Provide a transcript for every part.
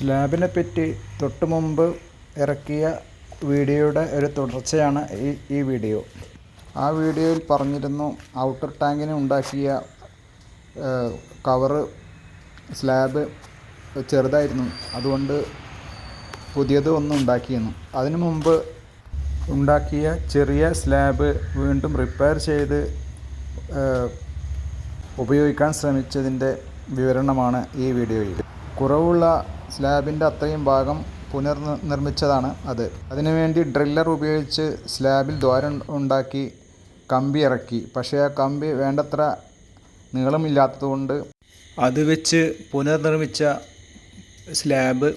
സ്ലാബിനെ പറ്റി തൊട്ട് മുമ്പ് ഇറക്കിയ വീഡിയോയുടെ ഒരു തുടർച്ചയാണ് ഈ ഈ വീഡിയോ. ആ വീഡിയോയിൽ പറഞ്ഞിരുന്നു ഔട്ടർ ടാങ്കിന് ഉണ്ടാക്കിയ കവറ് സ്ലാബ് ചെറുതായിരുന്നു. അതുകൊണ്ട് പുതിയത് ഒന്ന് ഉണ്ടാക്കിയെന്നു. അതിനു മുമ്പ് ഉണ്ടാക്കിയ ചെറിയ സ്ലാബ് വീണ്ടും റിപ്പയർ ചെയ്ത് ഉപയോഗിക്കാൻ ശ്രമിച്ചതിന്റെ വിവരണമാണ് ഈ വീഡിയോയിൽ. കുറവുള്ള സ്ലാബിന്റെ അത്രയും ഭാഗം പുനർനിർമ്മിച്ചതാണ് അത്. അതിനുവേണ്ടി ഡ്രില്ലർ ഉപയോഗിച്ച് സ്ലാബിൽ ദ്വാരം ഉണ്ടാക്കി കമ്പി ഇറക്കി. പക്ഷേ ആ കമ്പി വേണ്ടത്ര നീളമില്ലാത്തതുകൊണ്ട് അത് വെച്ച് പുനർനിർമ്മിച്ച സ്ലാബ്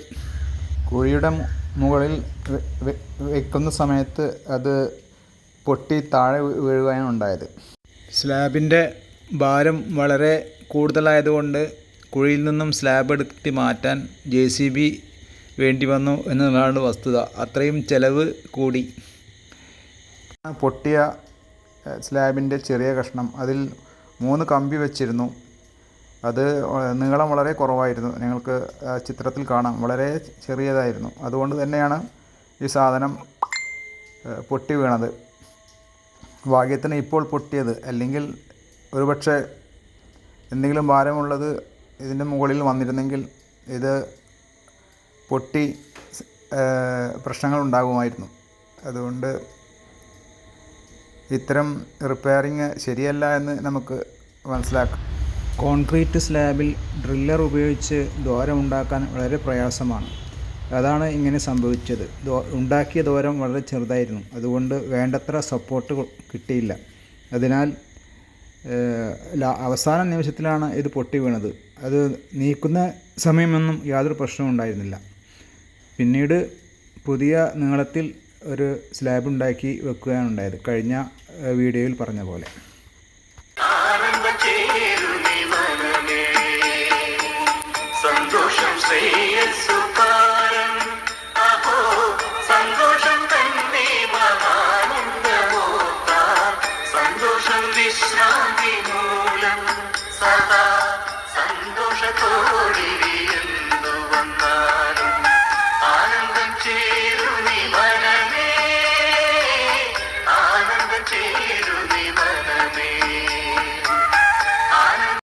കുഴിയുടെ മുകളിൽ വെക്കുന്ന സമയത്ത് അത് പൊട്ടി താഴെ വീഴുകയാണ് ഉണ്ടായത്. സ്ലാബിന്റെ ഭാരം വളരെ കൂടുതലായതുകൊണ്ട് കുഴിയിൽ നിന്നും സ്ലാബ് എടുത്തി മാറ്റാൻ ജെ സി ബി വേണ്ടി വന്നു എന്നതാണ് വസ്തുത. അത്രയും ചെലവ് കൂടി. പൊട്ടിയ സ്ലാബിന്റെ ചെറിയ കഷ്ണം അതിൽ മൂന്ന് കമ്പി വെച്ചിരുന്നു. അത് നീളം വളരെ കുറവായിരുന്നു. നിങ്ങൾക്ക് ചിത്രത്തിൽ കാണാം. വളരെ ചെറിയതായിരുന്നു. അതുകൊണ്ട് തന്നെയാണ് ഈ സാധനം പൊട്ടി വീണത്. ഭാഗ്യത്തിന് ഇപ്പോൾ പൊട്ടിയത്. അല്ലെങ്കിൽ ഒരുപക്ഷെ എന്തെങ്കിലും ഭാരമുള്ളത് ഇതിന്റെ മുകളിൽ വന്നിരുന്നെങ്കിൽ ഇത് പൊട്ടി പ്രശ്നങ്ങൾ ഉണ്ടാകുമായിരുന്നു. അതുകൊണ്ട് ഇത്തരം റിപ്പയറിങ് ശരിയല്ല എന്ന് നമുക്ക് മനസ്സിലാക്കാം. കോൺക്രീറ്റ് സ്ലാബിൽ ഡ്രില്ലർ ഉപയോഗിച്ച് ദ്വാരം ഉണ്ടാക്കാൻ വളരെ പ്രയാസമാണ്. അതാണ് ഇങ്ങനെ സംഭവിച്ചത്. ഉണ്ടാക്കിയ ദ്വാരം വളരെ ചെറുതായിരുന്നു. അതുകൊണ്ട് വേണ്ടത്ര സപ്പോർട്ട് കിട്ടിയില്ല. അതിനാൽ അവസാന നിമിഷത്തിലാണ് ഇത് പൊട്ടി വീണത്. അത് നീക്കുന്ന സമയമൊന്നും യാതൊരു പ്രശ്നവും ഉണ്ടായിരുന്നില്ല. പിന്നീട് പുതിയ നീളത്തിൽ ഒരു സ്ലാബ് ഉണ്ടാക്കി വെക്കുകയാണ് ഉണ്ടായത്. കഴിഞ്ഞ വീഡിയോയിൽ പറഞ്ഞ പോലെ. സന്തോഷം സന്തോഷം തന്നെ സന്തോഷം സന്തോഷത്തോടിരിക്കുന്നു